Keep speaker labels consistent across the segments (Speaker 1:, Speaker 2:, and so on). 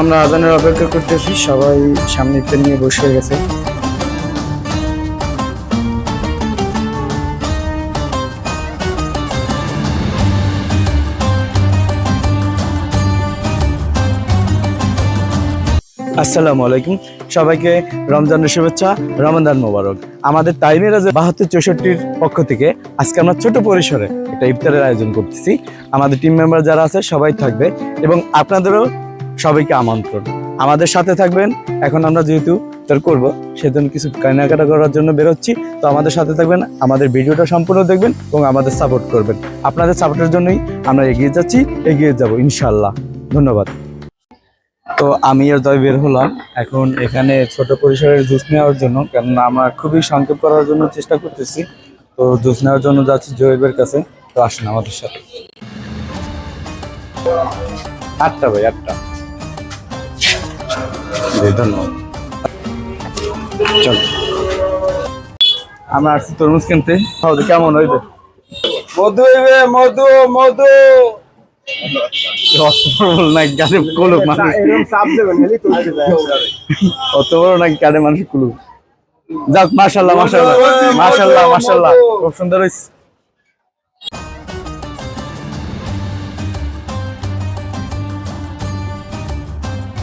Speaker 1: আমরা আজানের অপেক্ষা করতেছি, সবাই সামনে ইফতার নিয়ে বসে গেছে। আসসালামু আলাইকুম। সবাইকে রমজানের শুভেচ্ছা রমজান মোবারক। আমাদের টাইমের আজ বাহাত্তর চৌষট্টির পক্ষ থেকে আজকে আমরা ছোট পরিসরে একটা ইফতারের আয়োজন করতেছি। আমাদের টিম মেম্বার যারা আছে, সবাই থাকবে এবং আপনাদেরও সবাইকে আমন্ত্রণ। আমাদের সাথে থাকবেন, এখন আমরা যেহেতু ইফতার করব, সেজন্য কিছু কেনাকাটা করার জন্য বেরোচ্ছি। তো আমাদের সাথে থাকবেন, আমাদের ভিডিওটা সম্পূর্ণ দেখবেন এবং আমাদের সাপোর্ট করবেন। আপনাদের সাপোর্টের জন্যই আমরা এগিয়ে যাচ্ছি, এগিয়ে যাব ইনশাল্লাহ ধন্যবাদ। তো আমি আর জয় বের হলাম। এখন এখানে ছোট পরিসরের জুস নেওয়ার জন্য, কেননা আমরা খুবই সংক্ষেপ করার জন্য চেষ্টা করতেছি। তো জুস নেওয়ার জন্য যাচ্ছি জয়েবের কাছে। তো আসুন আমাদের সাথে। আটটা ভাই, আটটা। জি, ধন্যবাদ চল। আমরা আসছি তরমুজ কিনতে। কেমন হইবে?
Speaker 2: মধু হইবে মধু মধু।
Speaker 1: অত বড় নাকি গানে মানুষ? কানে কুলুক যাক মাশাল্লাহ মাশাল্লাহ মাশাল্লাহ মাশাল্লাহ খুব সুন্দর হয়েছে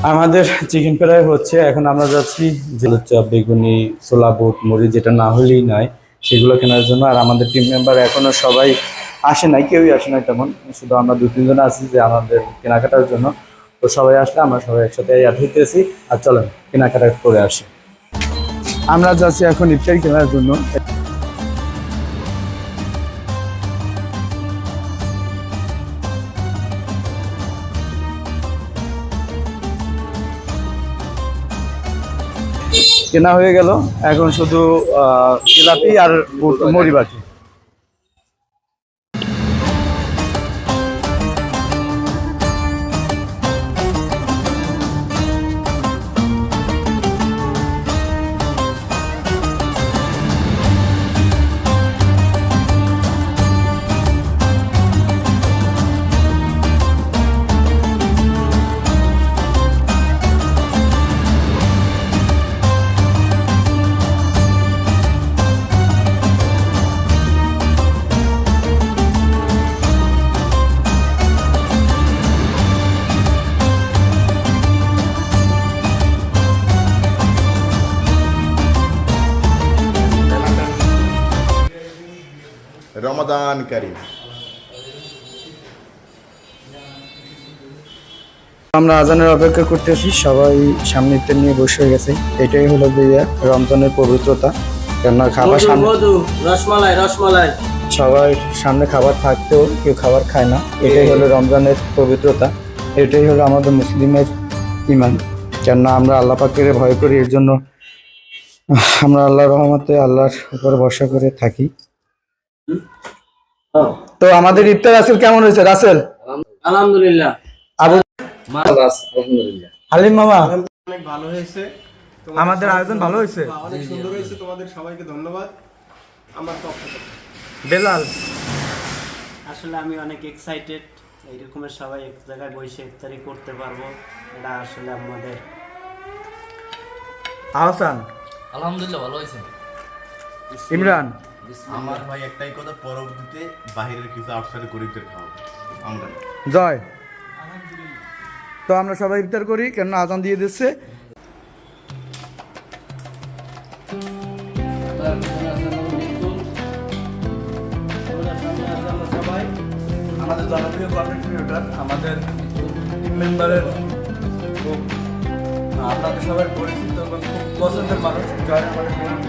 Speaker 1: আমাদের চিকেন ফ্রাই হচ্ছে, এখন আমরা যাচ্ছি চপ বেগুনি, ছোলা বুট, মুড়ি, যেটা না হলেই নয়, সেগুলো কেনার জন্য। আর আমাদের টিম মেম্বার এখনও সবাই আসে নাই, কেউই আসে নাই তেমন। শুধু আমরা দু, তিনজন আছি যে আমাদের কেনাকাটার জন্য। তো সবাই আসলে আমরা সবাই একসাথে অ্যাড হইতেছি। আর চলেন, কেনাকাটা করে আসি। আমরা যাচ্ছি এখন ইফতারি কেনার জন্য। কেনা হয়ে গেল। এখন শুধু জিলাপি আর মুড়ি বাকি
Speaker 3: রমাদান কারিম।
Speaker 1: আমরা আজানের অপেক্ষা করতেছি সবাই সামনে নিয়ে বসে হয়ে গেছে। এটাই হলো গিয়ে রমজানের পবিত্রতা। কেননা খাবার সামনে
Speaker 2: রসমালাই রসমালাই।
Speaker 1: সবার সামনে খাবার থাকতেও কেউ খাবার খায় না। এটাই হলো রমজানের পবিত্রতা। এটাই হলো আমাদের মুসলিমের ইমান কেননা আমরা আল্লাহ পাকের ভয় করি এর জন্য আমরা আল্লাহর রহমতে আল্লাহর উপর ভরসা করে থাকি। তো আমাদের ইফতার রাসেল কেমন হয়েছে? রাসেল?
Speaker 2: আলহামদুলিল্লাহ।
Speaker 1: আবু
Speaker 2: আলহামদুলিল্লাহ
Speaker 1: হালিম মামা?
Speaker 4: অনেক ভালো হয়েছে।
Speaker 1: আমাদের আয়োজন ভালো হয়েছে?
Speaker 4: অনেক সুন্দর হয়েছে। তোমাদের সবাইকে ধন্যবাদ। আমার পক্ষ থেকে
Speaker 1: বেলাল।
Speaker 5: আসলে আমি অনেক এক্সাইটেড এইরকমের সবাই এক জায়গায় বসে ইফতারি করতে পারব। এটা আসলে আমাদের
Speaker 1: আহসান।
Speaker 6: আলহামদুলিল্লাহ ভালো হয়েছে।
Speaker 1: ইমরান।
Speaker 3: আমার ভাই একটাই কথা পরবর্তীতে বাহিরের কিছু আউটসাইডে গরিবদের খাওয়াবো। আমরা।
Speaker 1: জয়। তো আমরা সবাই ইফতার করি কেন আজান দিয়ে দিচ্ছে। আমাদের জনপ্রিয় কন্টেন্ট ক্রিয়েটর আমাদের টিম মেম্বারের খুব আপনাদের সবার পরিচিত এবং খুব পছন্দের মানুষ। জয়।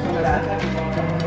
Speaker 1: আমাদের